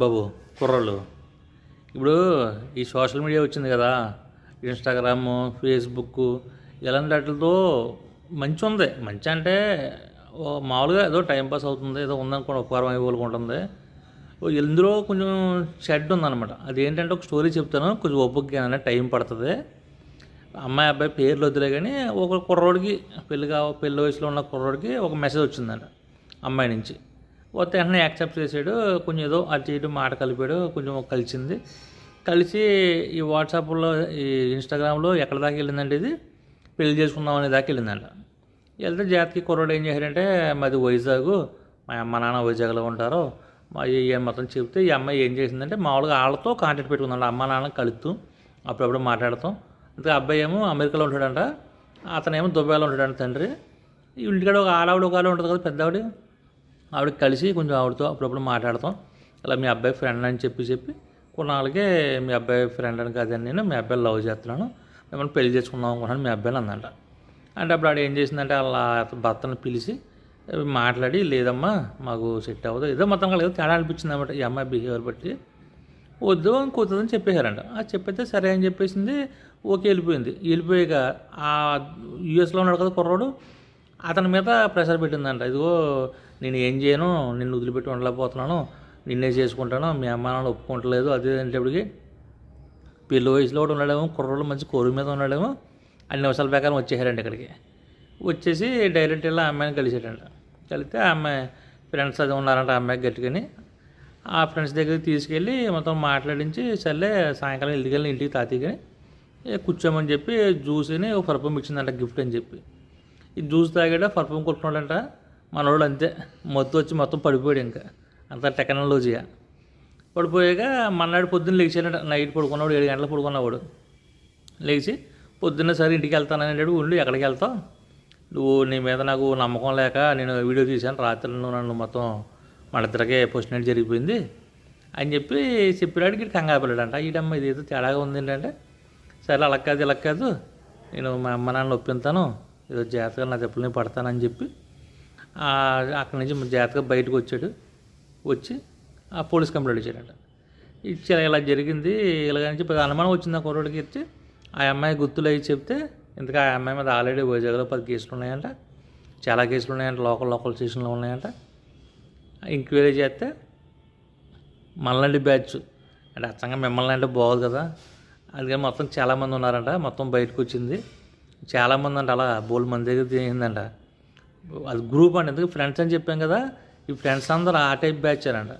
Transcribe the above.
బాబు కుర్రోళ్ళు. ఇప్పుడు ఈ సోషల్ మీడియా వచ్చింది కదా ఇన్స్టాగ్రామ్ ఫేస్బుక్ ఇలాంటి వాటితో మంచి ఉంది. మంచి అంటే ఓ మామూలుగా ఏదో టైంపాస్ అవుతుంది ఏదో ఉందనుకోండి ఉపకారం అయిపోలకు ఉంటుంది. ఓ ఇందులో కొంచెం షెడ్ ఉందన్నమాట. అదేంటంటే ఒక స్టోరీ చెప్తాను కొంచెం ఒప్పుగా టైం పడుతుంది. అమ్మాయి అబ్బాయి పేర్లు వద్దులే కానీ ఒక కుర్రోడికి పెళ్ళిగా పెళ్ళి పెళ్ళి వయసులో ఉన్న కుర్రోడికి ఒక మెసేజ్ వచ్చిందంట అమ్మాయి నుంచి. పోతే వెంటనే యాక్సెప్ట్ చేసాడు కొంచెం ఏదో అది చేయడం మాట కలిపాడు కొంచెం కలిసింది. కలిసి ఈ వాట్సాప్లో ఈ ఇన్స్టాగ్రామ్లో ఎక్కడ దాకా వెళ్ళిందండి ఇది? పెళ్ళి చేసుకుందాం అనే దాకా వెళ్ళిందంట. వెళ్తే జాతికి కుర్రోడు ఏం చేశాడంటే మాది వైజాగ్ మా అమ్మ నాన్న వైజాగ్లో ఉంటారు. మా ఈ మొత్తం చెప్తే ఈ అమ్మాయి ఏం చేసిందంటే మామూలుగా వాళ్ళతో కాంటాక్ట్ పెట్టుకుందంట అమ్మ నాన్న కలుస్తూ అప్పుడప్పుడు మాట్లాడతాం. అంతే అబ్బాయి ఏమో అమెరికాలో ఉంటాడంట అతనేమో దుబాయ్లో ఉంటాడంట తండ్రి. ఇంటికాడ ఒక ఆడవిడ ఒక ఉంటుంది కదా పెద్దవాడు ఆవిడకి కలిసి కొంచెం ఆవిడతో అప్పుడప్పుడు మాట్లాడతాం. ఇలా మీ అబ్బాయి ఫ్రెండ్ అని చెప్పి చెప్పి కొన్నాళ్ళకే మీ అబ్బాయి ఫ్రెండ్ అని కాదని నేను మీ అబ్బాయిని లవ్ చేస్తున్నాను. మిమ్మల్ని పెళ్ళి చేసుకుందాం అనుకున్నాను మీ అబ్బాయిని అందంట అంటే అప్పుడు ఆడు ఏం చేసిందంటే వాళ్ళ భర్తను పిలిచి మాట్లాడి లేదమ్మా మాకు సెట్ అవ్వదు. ఏదో మొత్తం కలిగి తేడా అనిపించింది అనమాట ఈ అమ్మాయి బిహేవియర్ బట్టి. వద్దు కూతుదని చెప్పేశారంట. ఆ చెప్పితే సరే అని చెప్పేసింది ఓకే వెళ్ళిపోయింది. వెళ్ళిపోయాక ఆ యూఎస్లో ఉన్నాడు కదా కుర్రాడు అతని మీద ప్రెషర్ పెట్టిందంట. ఇదిగో నేను ఏం చేయను నిన్ను వదిలిపెట్టి ఉండలేకపోతున్నాను నిన్నే చేసుకుంటాను మీ అమ్మ నాన్న ఒప్పుకుంటలేదు అది అనేటప్పటికి పెళ్ళి వయసులో కూడా ఉన్నాడేమో కుర్రోళ్ళు మంచి కోరు మీద ఉన్నాడేమో అన్ని అవసరాల ప్రకారం వచ్చేసారండి ఇక్కడికి. వచ్చేసి డైరెక్ట్ వెళ్ళి ఆ అమ్మాయిని కలిసాడంట కలిస్తే ఆ అమ్మాయి ఫ్రెండ్స్ అది ఉన్నారంట ఆ అమ్మాయికి గట్టుకొని ఆ ఫ్రెండ్స్ దగ్గరికి తీసుకెళ్ళి మొత్తం మాట్లాడించి సర్లే సాయంకాలం ఇంటికి వెళ్ళి ఇంటికి తాతీకని కూర్చోమని చెప్పి జ్యూస్ని ఒక పరపం ఇచ్చిందంట గిఫ్ట్ అని చెప్పి. ఈ జ్యూస్ తాగాడ పర్ఫ్యూమ్ కొట్టుకున్నాడంట. మనవాడు అంతే. మొత్తం వచ్చి మొత్తం పడిపోయాడు ఇంకా. అంత టెక్నాలజీయా. పడిపోయాక మన్నాడు పొద్దున్న లేచాడట. నైట్ పడుకున్నాడు ఏడు గంటలకు పడుకున్నవాడు. లేచి పొద్దున్న సరే ఇంటికి వెళ్తానని ఉండు ఎక్కడికి వెళ్తావు? నువ్వు నీ మీద నాకు నమ్మకం లేక నేను వీడియో తీశాను. రాత్రి నువ్వు నన్ను మొత్తం మన ఇద్దరికే పోస్ట్ నైట్ జరిగిపోయింది అని చెప్పి చెప్పినాడికి ఇటు కంగారు ఈడమ్మ ఇది ఏదో తేడాగా ఉంది ఏంటంటే సరే అలా కాదు ఇలా కాదు. నేను మా అమ్మ నాన్న ఒప్పింతాను ఏదో జాగ్రత్తగా నా చెప్పులు నేను పడతానని చెప్పి అక్కడి నుంచి జాగ్రత్తగా బయటకు వచ్చాడు. వచ్చి ఆ పోలీస్ కంప్లైంట్ ఇచ్చాడంట. ఇచ్చి ఇలా జరిగింది ఇలాగని నుంచి అనుమానం వచ్చింది ఆ కుర్రోడికి ఇచ్చి ఆ అమ్మాయి గుర్తులు అయ్యి చెప్తే ఇంతగా ఆ అమ్మాయి మీద ఆల్రెడీ వైజాగ్లో పది కేసులు ఉన్నాయంట. చాలా కేసులు ఉన్నాయంట లోకల్ లోకల్ స్టేషన్లో ఉన్నాయంట. ఎంక్వైరీ చేస్తే మళ్ళీ బ్యాచ్. అంటే అచ్చంగా మిమ్మల్ని అంటే బాగోదు కదా. అందుకని మొత్తం చాలామంది ఉన్నారంట మొత్తం బయటకు వచ్చింది. చాలామంది అంట అలా బోల్ మంది దగ్గర తీయిందంట అది గ్రూప్ అండి ఎందుకు? ఫ్రెండ్స్ అని చెప్పాం కదా ఈ ఫ్రెండ్స్ అందరూ ఆ టైప్ బ్యాచ్ అంట